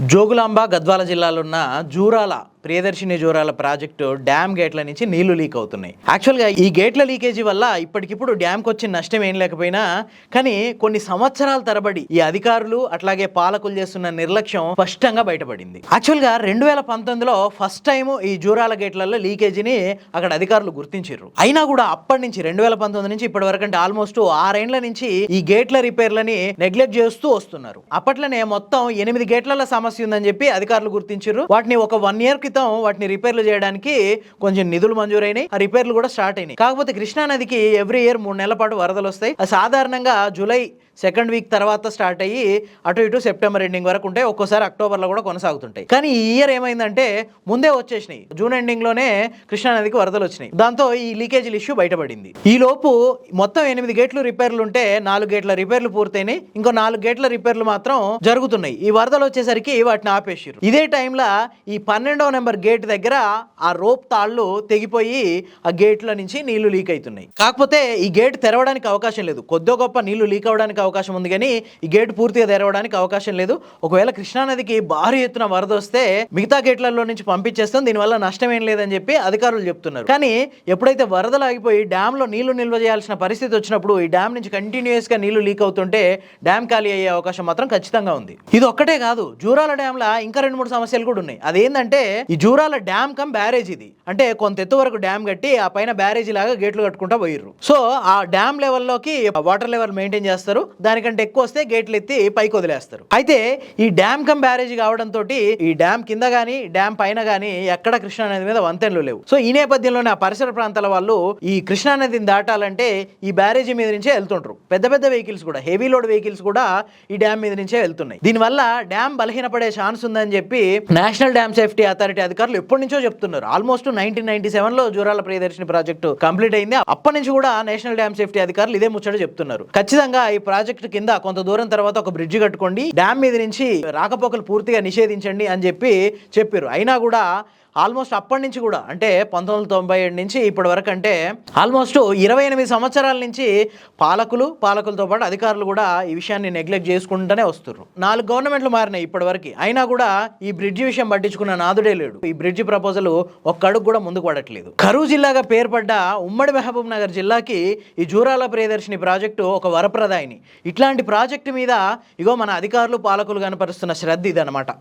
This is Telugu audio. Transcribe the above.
జోగులాంబ గద్వాల జిల్లాలో ఉన్న జూరాల ప్రియదర్శిని జూరాల ప్రాజెక్టు డ్యామ్ గేట్ల నుంచి నీళ్ళు లీక్ అవుతున్నాయి. యాక్చువల్గా ఈ గేట్ల లీకేజీ వల్ల ఇప్పటికిప్పుడు డ్యామ్కి వచ్చిన నష్టం ఏం లేకపోయినా కానీ కొన్ని సంవత్సరాల తరబడి ఈ అధికారులు అట్లాగే పాలకులు చేస్తున్న నిర్లక్ష్యం స్పష్టంగా బయటపడింది. యాక్చువల్గా రెండు వేల పంతొమ్మిదిలో ఫస్ట్ టైం ఈ జూరాల గేట్లలో లీకేజీని అక్కడ అధికారులు గుర్తించారు అయినా కూడా అప్పటి నుంచి రెండు వేల పంతొమ్మిది నుంచి ఇప్పటి వరకు అంటే ఆల్మోస్ట్ ఆరేండ్ల నుంచి ఈ గేట్ల రిపేర్లని నెగ్లెక్ట్ చేస్తూ వస్తున్నారు. అప్పట్లోనే మొత్తం ఎనిమిది గేట్ల సమస్య ఉందని చెప్పి అధికారులు గుర్తించారు వాటిని ఒక వన్ ఇయర్ క్రితం వాటిని రిపేర్లు చేయడానికి కొంచెం నిధులు మంజూరైనాయి ఆ రిపేర్లు కూడా స్టార్ట్ అయినాయి. కాకపోతే కృష్ణా నదికి ఎవ్రీ ఇయర్ మూడు నెలల పాటు వరదలు వస్తాయి. సాధారణంగా జూలై సెకండ్ వీక్ తర్వాత స్టార్ట్ అయ్యి అటు ఇటు సెప్టెంబర్ ఎండింగ్ వరకు ఉంటాయి. ఒక్కోసారి అక్టోబర్లో కూడా కొనసాగుతుంటాయి. కానీ ఈ ఇయర్ ఏమైందంటే ముందే వచ్చేసినాయి. జూన్ ఎండింగ్లోనే కృష్ణా నదికి వరదలు వచ్చినాయి. దాంతో ఈ లీకేజీల ఇష్యూ బయటపడింది. ఈ లోపు మొత్తం ఎనిమిది గేట్లు రిపేర్లు ఉంటే నాలుగు గేట్ల రిపేర్లు పూర్తయినాయి. ఇంకో నాలుగు గేట్ల రిపేర్లు మాత్రం జరుగుతున్నాయి. ఈ వరదలు వచ్చేసరికి వాటిని ఆపేసారు ఇదే టైంలో ఈ పన్నెండవ నెంబర్ గేట్ దగ్గర ఆ రోప్ తాళ్ళు తెగిపోయి ఆ గేట్ల నుంచి నీళ్ళు లీక్ అవుతున్నాయి. కాకపోతే ఈ గేట్ తెరవడానికి అవకాశం లేదు. కొద్దో గొప్ప నీళ్ళు లీక్ అవడానికి అవకాశం ఉంది కానీ ఈ గేట్ పూర్తిగా తెరవడానికి అవకాశం లేదు. ఒకవేళ కృష్ణానదికి భారీ ఎత్తున వరద వస్తే మిగతా గేట్లలో నుంచి పంపించేస్తాం. దీనివల్ల నష్టం ఏం లేదని చెప్పి అధికారులు చెప్తున్నారు. కానీ ఎప్పుడైతే వరదలు ఆగిపోయి డ్యామ్లో నీళ్ళు నిల్వ చేయాల్సిన పరిస్థితి వచ్చినప్పుడు ఈ డ్యామ్ నుంచి కంటిన్యూస్గా నీళ్ళు లీక్ అవుతుంటే డ్యామ్ ఖాళీ అయ్యే అవకాశం మాత్రం ఖచ్చితంగా ఉంది. ఇది ఒక్కటే కాదు. జూరాల డ్యామ్ ఇంకా రెండు మూడు సమస్యలు కూడా ఉన్నాయి. అదేంటంటే ఈ జూరాల డ్యామ్ కమ్ బ్యారేజ్ ఇది. అంటే కొంత ఎత్తు వరకు డ్యామ్ కట్టి ఆ పైన బ్యారేజీ లాగా గేట్లు కట్టుకుంటా పోయిర్రు. సో ఆ డ్యామ్ లెవెల్లోకి వాటర్ లెవెల్ మెయింటైన్ చేస్తారు. దానికంటే ఎక్కువ వస్తే గేట్లు ఎత్తి పైకి వదిలేస్తారు. అయితే ఈ డ్యామ్ కమ్ బ్యారేజ్ కావడంతో ఈ డ్యామ్ కింద కానీ డ్యామ్ పైన కానీ ఎక్కడ కృష్ణా నది మీద వంతెనలు లేవు. సో ఈ నేపథ్యంలోనే ఆ పరిసర ప్రాంతాల వాళ్ళు ఈ కృష్ణా నదిని దాటాలంటే ఈ బ్యారేజీ మీద నుంచే వెళ్తుంటారు పెద్ద పెద్ద వెహికల్స్ కూడా హెవీ లోడ్ వెహికల్స్ కూడా ఈ డ్యామ్ మీద నుంచే వెళ్తున్నాయి. దీనివల్ల డ్యామ్ బలహీనపడే ఛాన్స్ ఉందని చెప్పి నేషనల్ డ్యామ్ సేఫ్టీ అథారిటీ అధికారులు ఎప్పటి నుంచో చెప్తున్నారు. ఆల్మోస్ట్ నైన్టీన్ నైన్టీ సెవెన్లో జూరాల ప్రియదర్శిని ప్రాజెక్టు కంప్లీట్ అయింది. అప్పటి నుంచి కూడా నేషనల్ డ్యామ్ సేఫ్టీ అధికారులు ఇదే ముచ్చట చెప్తున్నారు. ఖచ్చితంగా ఈ ప్రాజెక్టు కింద కొంత దూరం తర్వాత ఒక బ్రిడ్జ్ కట్టుకోండి. డ్యామ్ మీద నుంచి రాకపోకలు పూర్తిగా నిషేధించండి అని చెప్పి చెప్పారు. అయినా కూడా ఆల్మోస్ట్ అప్పటి నుంచి కూడా అంటే పంతొమ్మిది వందల తొంభై ఏడు నుంచి ఇప్పటి వరకు అంటే ఆల్మోస్ట్ ఇరవై ఎనిమిది సంవత్సరాల నుంచి పాలకులు పాలకులతో పాటు అధికారులు కూడా ఈ విషయాన్ని నెగ్లెక్ట్ చేసుకుంటూనే వస్తున్నారు నాలుగు గవర్నమెంట్లు మారినాయి ఇప్పటి వరకు. అయినా కూడా ఈ బ్రిడ్జ్ విషయం పట్టించుకున్న నాదుడే లేడు. ఈ బ్రిడ్జి ప్రపోజల్ ఒక్క అడుగు కూడా ముందుకు పడట్లేదు. కరూ జిల్లాగా పేర్పడ్డ ఉమ్మడి మహబూబ్ నగర్ జిల్లాకి ఈ జూరాల ప్రియదర్శిని ప్రాజెక్టు ఒక వరప్రదాయిని. ఇట్లాంటి ప్రాజెక్టు మీద ఇగో మన అధికారులు పాలకులు కనపరుస్తున్న శ్రద్ధ ఇదనమాట